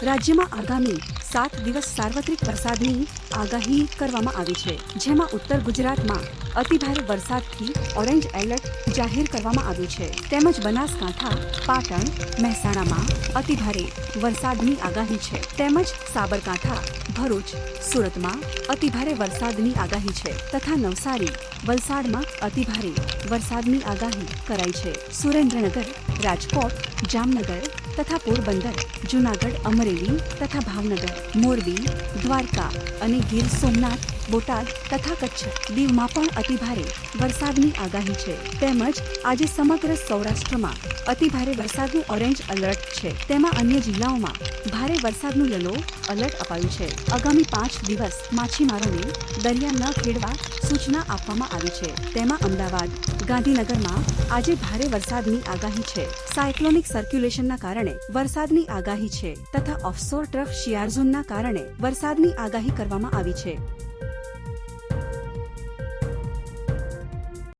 રાજ્યમાં આગામી સાત દિવસ સાર્વત્રિક વરસાદની આગાહી કરવામાં આવી છે જેમાં ઉત્તર ગુજરાતમાં અતિભારે વરસાદથી ઓરેન્જ એલર્ટ જાહેર કરવામાં આવ્યું છે. તેમજ બનાસકાંઠા, પાટણ, મહેસાણામાં અતિભારે વરસાદની આગાહી છે. તેમજ સાબરકાંઠા, ભરૂચ, સુરતમાં અતિભારે વરસાદની આગાહી છે તથા નવસારી વલસાડમાં અતિભારે વરસાદની આગાહી કરાઈ છે. સુરેન્દ્રનગર, રાજકોટ, જામનગર તથા પોરબંદર, જુનાગઢ, અમરેલી તથા ભાવનગર, મોરબી, દ્વારકા અને ગીર સોમનાથ બોટાદ તથા કચ્છ દીવમાં પણ અતિભારે વરસાદની આગાહી છે. તેમજ આજે સમગ્ર સૌરાષ્ટ્રમાં અતિભારે વરસાદનું ઓરેન્જ એલર્ટ છે. તેમાં અન્ય જિલ્લાઓમાં ભારે વરસાદનું યલો એલર્ટ અપાયું છે. આગામી પાંચ દિવસ માછીમારોને દરિયા ન ખેડવા સૂચના આપવામાં આવી છે. તેમાં અમદાવાદ, ગાંધીનગરમાં આજે ભારે વરસાદની આગાહી છે. સાયક્લોનિક સર્ક્યુલેશનના કારણે વરસાદની આગાહી છે તથા ઓફશોર ટ્રફ શિયાર ઝોનના કારણે વરસાદની આગાહી કરવામાં આવી છે.